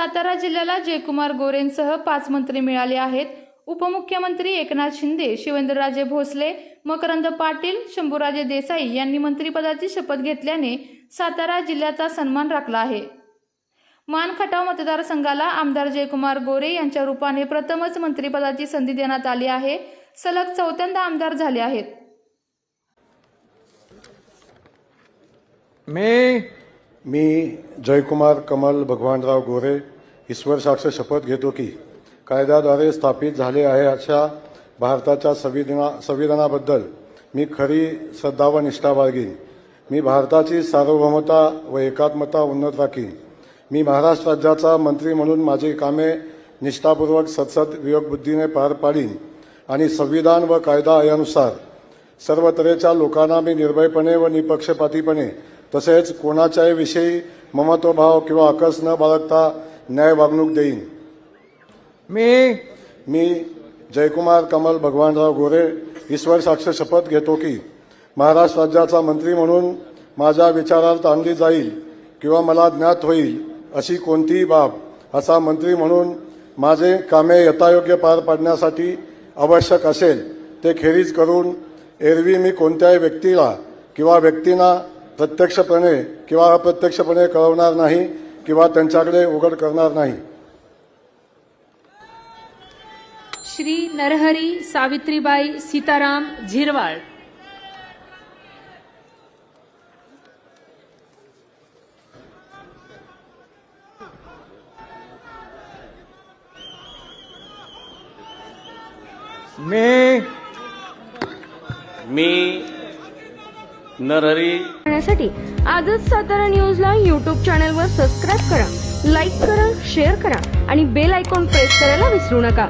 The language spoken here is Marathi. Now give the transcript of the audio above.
सातारा जिल्ह्याला जयकुमार गोरेंसह पाच मंत्री मिळाले आहेत. उपमुख्यमंत्री एकनाथ शिंदे शिवेंद्रराजे भोसले मकरंद पाटील शंभूराजे देसाई यांनी मंत्रिपदाची शपथ घेतल्याने सातारा जिल्ह्याचा सन्मान राखला आहे. मान खटाव मतदारसंघाला आमदार जयकुमार गोरे यांच्या रूपाने प्रथमच मंत्रिपदाची संधी देण्यात आली आहे. सलग चौथ्यांदा आमदार झाले आहेत. मी मी जयकुमार कमल भगवानराव गोरे ईश्वर साक्ष शपथ घेतो की कायद्याद्वारे स्थापित झाले आहे अशा भारताच्या संविधाना संविधानाबद्दल मी खरी श्रद्धा व निष्ठा बाळगीन. मी भारताची सार्वभौमता व एकात्मता उन्नत राखीन. मी महाराष्ट्र राज्याचा मंत्री म्हणून माझी कामे निष्ठापूर्वक सतसत विवेकबुद्धीने पार पाडीन आणि संविधान व कायदा यानुसार सर्व तऱ्हेच्या लोकांना मी निर्भयपणे व निपक्षपातीपणे तसेच कोणाच्याही विषयी ममत्वभाव किंवा अकस न बाळगता न्याय वागणूक देईन. मी मी जयकुमार कमल भगवानराव गोरे ईश्वर साक्ष शपथ घेतो की महाराष्ट्र राज्याचा मंत्री म्हणून माझ्या विचारार्थ आणली जाईल किंवा मला ज्ञात होईल अशी कोणतीही बाब असा मंत्री म्हणून माझे कामे यथायोग्य पार पाडण्यासाठी आवश्यक असेल ते खेरीज करून एरवी मी कोणत्याही व्यक्तीला किंवा व्यक्तींना प्रत्यक्षपणे किंवा अप्रत्यक्षपणे कळवणार नाही किंवा त्यांच्याकडे उघड करणार नाही. श्री नरहरी सावित्रीबाई सीताराम झिरवाळ. मी मी नरहरी. करण्यासाठी आजच सातारा न्यूजला यूट्यूब चॅनलवर सबस्क्राईब करा लाईक करा शेअर करा आणि बेल आयकॉन प्रेस करायला विसरू नका.